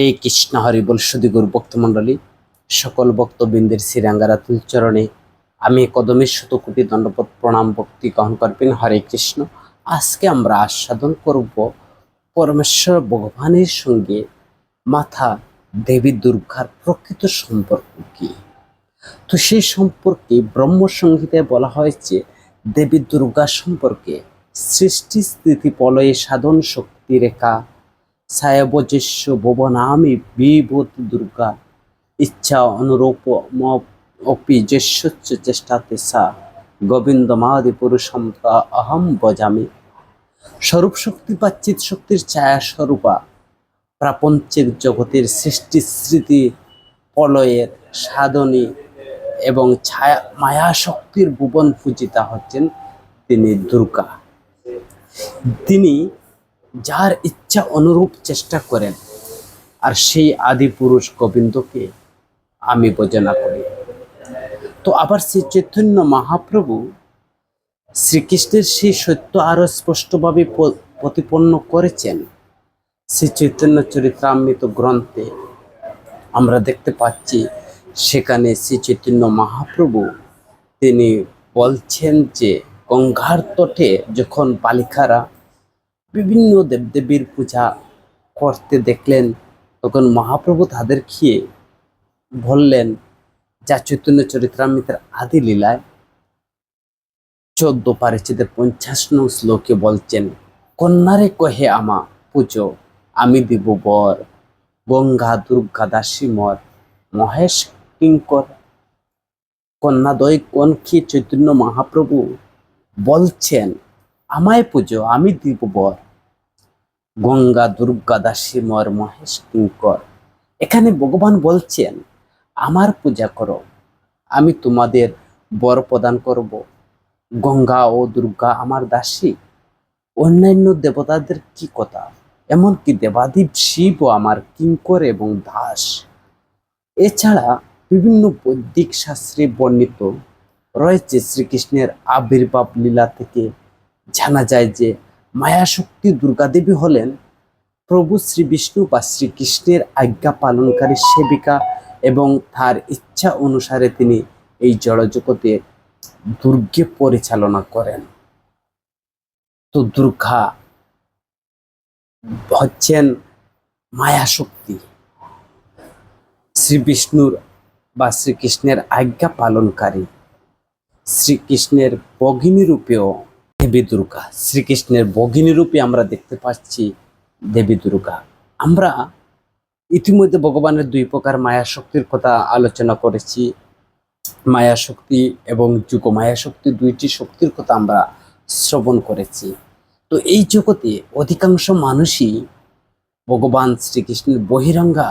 এই কৃষ্ণ, হরি বল, সুদিগুর ভক্তমণ্ডলী, সকল ভক্তবৃন্দের শ্রীরাঙ্গারা চরণে আমি কদমের শত কোটি দণ্ডপদ প্রণাম, ভক্তি গ্রহণ করবেন। হরে কৃষ্ণ, আজকে আমরা আস্বাদন করব পরমেশ্বর ভগবানের সঙ্গে মাথা দেবী দুর্গার প্রকৃত সম্পর্ক কি? তো সেই সম্পর্কে ব্রহ্মসংহিতায় বলা হয়েছে দেবী দুর্গা সম্পর্কে সৃষ্টি, স্থিতি পলয়ে সাধন, শক্তি, রেখা ছায়াবজস্য ভুবনামি বিভূতি দুর্গা ইচ্ছা অনুরূপ অপি যস্যচ্চ চেষ্টাতে সা গোবিন্দমাদি পুরুষম তা অহম বজামি স্বরূপ শক্তি বা চিৎ শক্তির ছায়া স্বরূপা প্রাপঞ্চিক জগতের সৃষ্টি স্মৃতি প্রলয়ের সাধনী এবং ছায়া মায়া শক্তির ভুবন পূজিতা হচ্ছেন তিনি দুর্গা তিনি যার ইচ্ছা অনুরূপ চেষ্টা করেন, আর সেই আদি পুরুষ গোবিন্দকে আমি বোঝনা করি। তো আবার শ্রী চৈতন্য মহাপ্রভু শ্রীকৃষ্ণের সেই সত্য আরও স্পষ্টভাবে প্রতিপন্ন করেছেন। শ্রী চৈতন্য চরিত্রামৃত গ্রন্থে আমরা দেখতে পাচ্ছি, সেখানে শ্রী চৈতন্য মহাপ্রভু তিনি বলছেন যে গঙ্গার তটে যখন বালিকারা বিভিন্ন দেবদেবীর পূজা করতে দেখলেন, তখন মহাপ্রভু তাদের খেয়ে বললেন, যা চৈতন্য চরিত্রামৃতের আদি লীলায় চোদ্দ পারিচিতের পঞ্চাশ নং শ্লোকে বলছেন, কন্যারে কহে আমা, পুজো, আমি দিব বর, গঙ্গা দুর্গা দাসী মর, মহেশ কিঙ্কর কন্যাদয় কনকি চৈতন্য মহাপ্রভু বলছেন, আমায় পুজো, আমি দিব বর গঙ্গা, দুর্গা, দাসী, মর, মহেশ, কিঙ্কর। এখানে ভগবান বলছেন, আমার পূজা করো, আমি তোমাদের বর প্রদান করব। গঙ্গা ও দুর্গা আমার দাসী। অন্যান্য দেবতাদের কি কথা? এমনকি দেবাদিব শিবও আমার কিঙ্কর এবং দাস। এছাড়া বিভিন্ন বৈদিক শাস্ত্রে বর্ণিত রয়েছে শ্রীকৃষ্ণের আবির্ভাব লীলা থেকে জানা যায় যে মায়াশক্তি দুর্গাদেবী হলেন প্রভু শ্রী বিষ্ণু বা শ্রীকৃষ্ণের আজ্ঞা পালনকারী সেবিকা এবং তার ইচ্ছা অনুসারে তিনি এই জড়জগতে দুর্গে পরিচালনা করেন। তো দুর্গা হচ্ছেন মায়াশক্তি। শ্রী বিষ্ণুর বা শ্রীকৃষ্ণের আজ্ঞা পালনকারী। শ্রীকৃষ্ণের ভগিনী রূপেও দেবী দুর্গা। শ্রীকৃষ্ণের ভগিনী রূপে আমরা দেখতে পাচ্ছি দেবী দুর্গা। আমরা ইতিমধ্যে ভগবানের দুই প্রকার মায়া শক্তির কথা আলোচনা করেছি। মায়া শক্তি এবং যুগ মায়া শক্তি দুইটি শক্তির কথা আমরা শ্রবণ করেছি। তো এই জগতে অধিকাংশ মানুষই ভগবান শ্রীকৃষ্ণের বহিরঙ্গা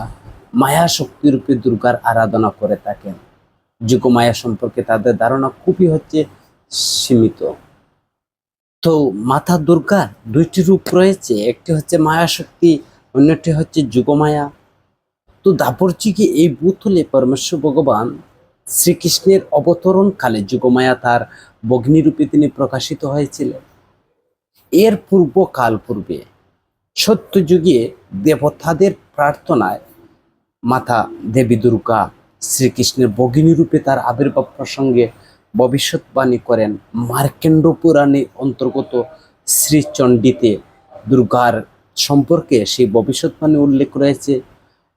মায়া শক্তি রূপে দুর্গার আরাধনা করে থাকেন। যুগ মায়া সম্পর্কে তাদের ধারণা খুবই হচ্ছে সীমিত। তো মাতা দুর্গা দুইটি রূপ রয়েছে, একটি হচ্ছে মায়া শক্তি অন্যটি হচ্ছে যুগমায়া। তো দাপরচিকে এই বুথলে পরমেশ্বর ভগবান শ্রীকৃষ্ণের অবতরণ কালে যুগমায়া তার বগ্নিরূপে তিনি প্রকাশিত হয়েছিলেন। এর পূর্ব কাল পূর্বে সত্যযুগে দেবতাদের প্রার্থনায় মাতা দেবী দুর্গা শ্রীকৃষ্ণের ভগিনী রূপে তার আবির্ভাব প্রসঙ্গে ভবিষ্যৎবাণী করেন মার্কেন্ড পুরাণে অন্তর্গত শ্রীচণ্ডীতে। দুর্গার সম্পর্কে সেই ভবিষ্যৎবাণী উল্লেখ রয়েছে।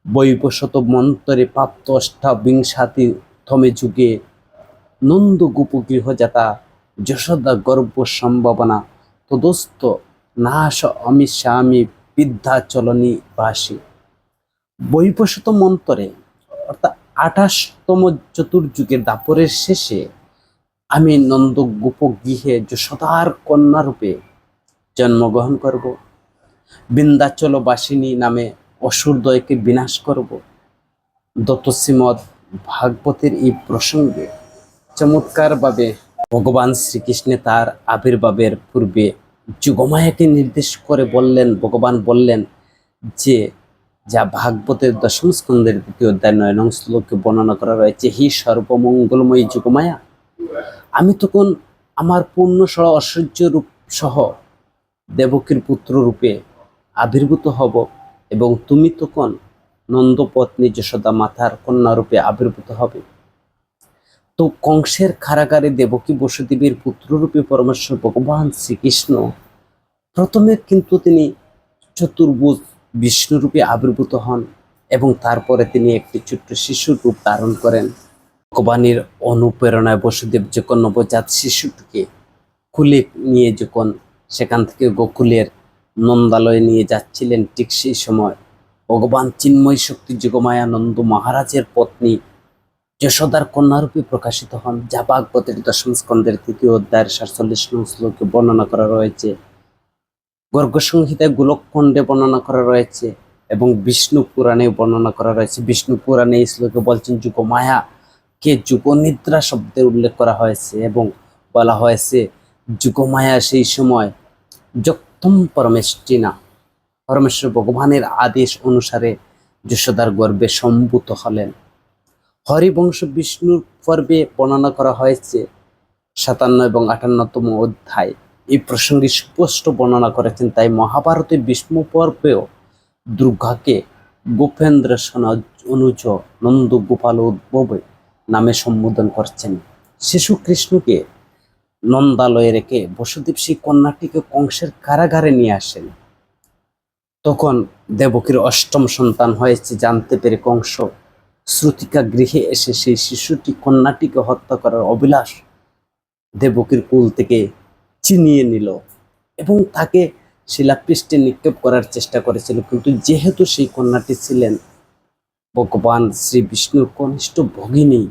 বৈবশত মন্তরে প্রাপ্ত অষ্টাবিংশাতি থমে যুগে নন্দ গৃহজাতা যশোদা গর্ব সম্ভাবনা তদস্ত নাশ অমি স্বামী বিদ্যাচলনী বাসী। বৈবশত মন্ত্রে অর্থাৎ আঠাশতম চতুর্যুগের দাপরের শেষে আমি নন্দ গোপ গৃহে যশোদার কন্যারূপে জন্মগ্রহণ করব। বৃন্দাচল বাসিনী নামে অসুরদয়কে বিনাশ করব। দত্তশ্রীমদ ভাগবতের এই প্রসঙ্গে চমৎকারভাবে ভগবান শ্রীকৃষ্ণে তার আবির্ভাবের পূর্বে যুগমায়াকে নির্দেশ করে বললেন, ভগবান বললেন যে, যা ভাগবতের দশম স্কন্ধের দ্বিতীয় অধ্যায় নয় নং শ্লোকে বর্ণনা করা রয়েছে, হি সর্বমঙ্গলময়ী যুগমায়া। আমি তখন আমার পূর্ণ সহ ঐশ্বর্য রূপ সহ দেবকীর পুত্র রূপে আবির্ভূত হব এবং তুমি তখন নন্দপত্নী যশোদা মাতার কন্যারূপে আবির্ভূত হবে। তো কংসের কারাগারে দেবকী বসুদেবীর পুত্ররূপে পরমেশ্বর ভগবান শ্রীকৃষ্ণ প্রথমে কিন্তু তিনি চতুর্ভুজ বিষ্ণুরূপে আবির্ভূত হন এবং তারপরে তিনি একটি ছোট্ট শিশুর রূপ ধারণ করেন। ভগবানের অনুপ্রেরণায় বসুদেব যখন নবজাত শিশুটিকে কুলে নিয়ে যখন সেখান থেকে গোকুলের নন্দালয়ে নিয়ে যাচ্ছিলেন, ঠিক সেই সময় ভগবান চিন্ময় শক্তি যুগমায়া নন্দ মহারাজের পত্নী যশোদার কন্যারূপে প্রকাশিত হন, যা ভাগবতের দশম স্কন্ধের তৃতীয় অধ্যায়ের সাতচল্লিশ নং শ্লোকে বর্ণনা করা রয়েছে। গর্গ সংহিতায় গোলকখণ্ডে বর্ণনা করা রয়েছে এবং বিষ্ণু পুরাণে বর্ণনা করা রয়েছে। বিষ্ণু পুরাণে এই শ্লোকে বলছেন যুগ মায়া কে যুগনিদ্রা শব্দের উল্লেখ করা হয়েছে এবং বলা হয়েছে, যুগমায়া সেই সময় যক্তম পরমেষ্টিনা। পরমেশ্বর ভগবানের আদেশ অনুসারে যশোদার গর্বে সম্ভূত হলেন। হরিবংশ বিষ্ণুর পর্বে বর্ণনা করা হয়েছে, সাতান্ন এবং আটান্নতম অধ্যায়। এই প্রসঙ্গে স্পষ্ট বর্ণনা করেছেন, তাই মহাভারতে বিষ্ণু পর্বেও দুর্গাকে গোপেন্দ্র সোনা অনুজ নন্দ গোপাল উদ্ভবে। নামে সম্বোধন করছেন। শিশু কৃষ্ণকে নন্দালয়ে রেখে বসুদেব সেই কন্যাটিকে কংসের কারাগারে নিয়ে আসেন। তখন দেবকীর অষ্টম সন্তান হয়েছে জানতে পেরে কংস শ্রুতিকা গৃহে এসে সেই শিশুটি কন্যাটিকে হত্যা করার অবিলাস দেবকীর কুল থেকে চিনিয়ে নিল এবং তাকে শিলাপৃষ্ঠে নিক্ষেপ করার চেষ্টা করেছিল। কিন্তু যেহেতু সেই কন্যাটি ছিলেন ভগবান শ্রী বিষ্ণুর কনিষ্ঠ ভগিনী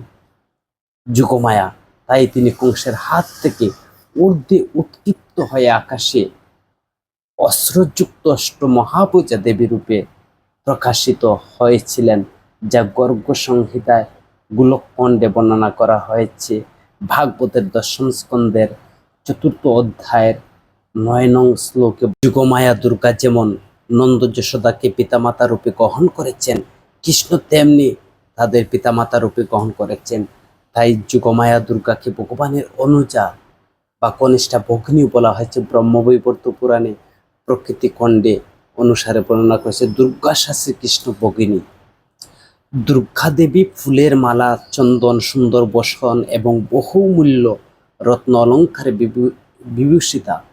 যুগমায়া, তাই তিনি কংসের হাত থেকে ঊর্ধ্বে উৎক্ষিপ্ত হয়ে আকাশে অস্ত্রযুক্ত অষ্ট মহাপূজা দেবী রূপে প্রকাশিত হয়েছিলেন, যা গর্গ সংহিতায় গুলকণ্ডে বর্ণনা করা হয়েছে। ভাগবতের দশম স্কন্ধের চতুর্থ অধ্যায়ের নয় নং শ্লোকে, যুগমায়া দুর্গা যেমন নন্দ যশোদাকে পিতামাতা রূপে গ্রহণ করেছেন কৃষ্ণ তেমনি তাদের পিতামাতা রূপে গ্রহণ করেছেন। তাই যুগমায়া দুর্গাকে ভগবানের অনুজা বা কনিষ্ঠা ভগ্নীও বলা হয়েছে। ব্রহ্মবৈবর্ত পুরাণে প্রকৃতি খণ্ডে অনুসারে বর্ণনা করেছে দুর্গা শাস্ত্রী কৃষ্ণ ভগিনী। দুর্গা দেবী ফুলের মালা, চন্দন, সুন্দর বসন এবং বহুমূল্য রত্ন অলঙ্কারে বিভূ- বিভূষিতা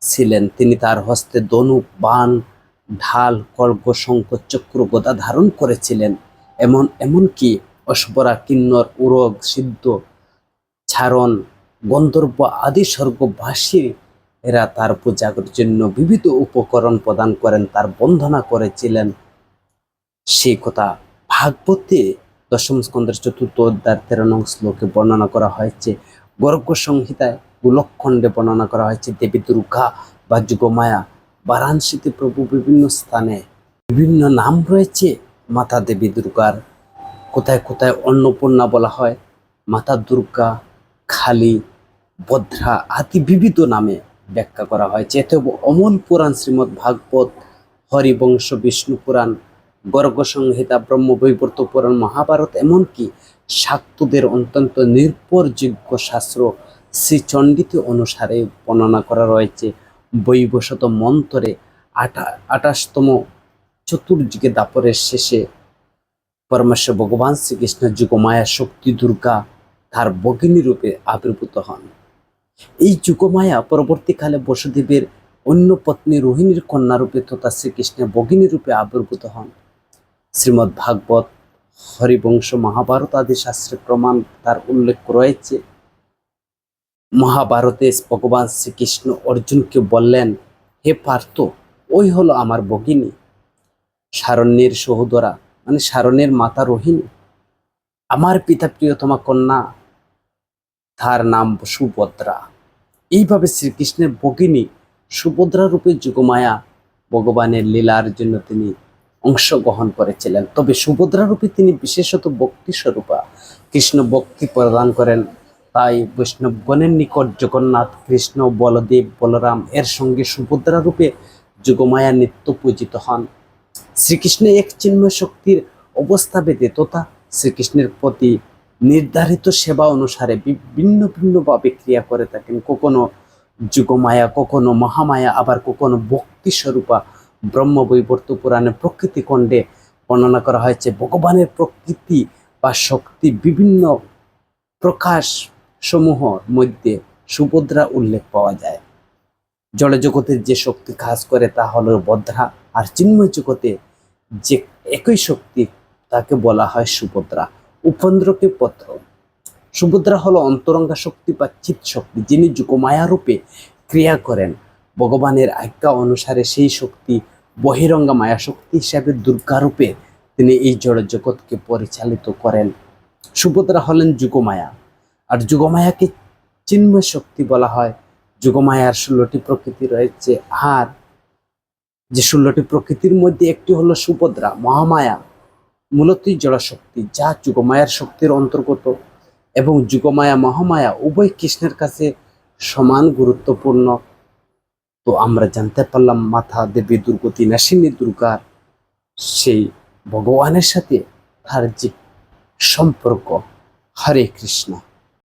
ছিলেন। তিনি তার হস্তে ধনুক, বাণ ঢাল শঙ্খ চক্র গদা ধারণ করেছিলেন। এমন, এমনকি অসবরা, কিন্নর, উরগ, সিদ্ধ, ছারণ, গন্ধর্ব আদি স্বর্গবাসী এরা তার পূজার জন্য বিবিধ উপকরণ প্রদান করেন, তার বন্ধনা করেছিলেন। সেই কথা ভাগবতে দশম স্কন্দের চতুর্থ অধ্যায় তেরো নং শ্লোকে বর্ণনা করা হয়েছে। গর্গ সংহিতায় গোলকখণ্ডে বর্ণনা করা হয়েছে, দেবী দুর্গা বা যুগমায়া বারাণসীতে প্রভু বিভিন্ন স্থানে বিভিন্ন নাম রয়েছে। মাতা দেবী দুর্গার। কোথায় কোথায় অন্নপূর্ণা বলা হয়? মাতা দুর্গা, খালি, বদ্রা আদি বিবিধ নামে ব্যাখ্যা করা হয়েছে এতে অমল পুরাণ, শ্রীমদ্ ভাগবত, হরিবংশ, বিষ্ণু পুরাণ, গর্গ সংহিতা ব্রহ্মবৈবর্ত পুরাণ, মহাভারত, এমনকি শাক্তদের অত্যন্ত নির্ভরযোগ্য শাস্ত্র শ্রীচণ্ডিত অনুসারে বর্ণনা করা রয়েছে। বৈবশত মন্তরে আঠা, আঠাশতম চতুর্যুগে দাপরের শেষে পরমেশ্বর ভগবান শ্রীকৃষ্ণ যুগমায়া শক্তি দুর্গা তার ভগিনী রূপে আবির্ভূত হন। এই যুগমায়া পরবর্তীকালে বসুদেবের অন্য পত্নী রোহিণীর কন্যা রূপে তথা শ্রীকৃষ্ণের ভগিনী রূপে আবির্ভূত হন। শ্রীমদ্ ভাগবত হরিবংশ মহাভারত আদি শাস্ত্রে প্রমাণ তার উল্লেখ রয়েছে মহাভারতে ভগবান শ্রীকৃষ্ণ অর্জুনকে বললেন, হে পার্থ, ওই হলো আমার ভগিনী। সারণ্যের সহোদরা মানে শারণের মাতা রোহিণী। আমার পিতা প্রিয়তমা কন্যা, তার নাম সুভদ্রা। এইভাবে শ্রীকৃষ্ণের ভগিনী সুভদ্রা রূপে যুগমায়া ভগবানের লীলার জন্য তিনি অংশগ্রহণ করেছিলেন। তবে সুভদ্রা রূপে তিনি বিশেষত ভক্তি স্বরূপা কৃষ্ণ ভক্তি প্রদান করেন তাই বৈষ্ণবগণের নিকট জগন্নাথ, কৃষ্ণ, বলদেব, বলরাম এর সঙ্গে সুভদ্রা রূপে যুগমায়া নিত্য পূজিত হন। শ্রীকৃষ্ণ এক চিন্ময় শক্তির অবস্থা ভেদে তথা শ্রীকৃষ্ণের প্রতি নির্ধারিত সেবা অনুসারে ভিন্ন ভিন্নভাবে ক্রিয়া করে থাকেন। কখনো যুগমায়া, কখনো মহামায়া, আবার কখনো ভক্তি স্বরূপা ব্রহ্মবৈবর্ত পুরাণে প্রকৃতি খণ্ডে বর্ণনা করা হয়েছে। ভগবানের প্রকৃতি বা শক্তি বিভিন্ন প্রকাশ সমূহের মধ্যে সুভদ্রা উল্লেখ পাওয়া যায়। জড় জগতের যে শক্তি কাজ করে তা হলো বদ্রা আর চিন্ময় জগতে যে একই শক্তি তাকে বলা হয় সুভদ্রা, উপেন্দ্রকে পত্র। সুভদ্রা হলো অন্তরঙ্গা শক্তি বা চিৎ শক্তি যিনি যুগমায়া রূপে ক্রিয়া করেন। ভগবানের আজ্ঞা অনুসারে সেই শক্তি বহিরঙ্গা মায়া শক্তি হিসাবে দুর্গা রূপে তিনি এই জড় জগৎকে পরিচালিত করেন। সুভদ্রা হলেন যুগমায়া। আর যুগমায়াকে চিন্ময় শক্তি বলা হয়। যুগমায়ার ষোলোটি প্রকৃতি রয়েছে। আর যে ষোলোটি প্রকৃতির মধ্যে একটি হলো সুভদ্রা, মহামায়া মূলতই জড়শক্তি, যা যুগমায়ার শক্তির অন্তর্গত। এবং যুগমায়া, মহামায়া উভয় কৃষ্ণের কাছে সমান গুরুত্বপূর্ণ। তো আমরা জানতে পারলাম মাথা দেবী দুর্গতি নাসিনী দুর্গার সেই ভগবানের সাথে তার যে সম্পর্ক, হরে কৃষ্ণ।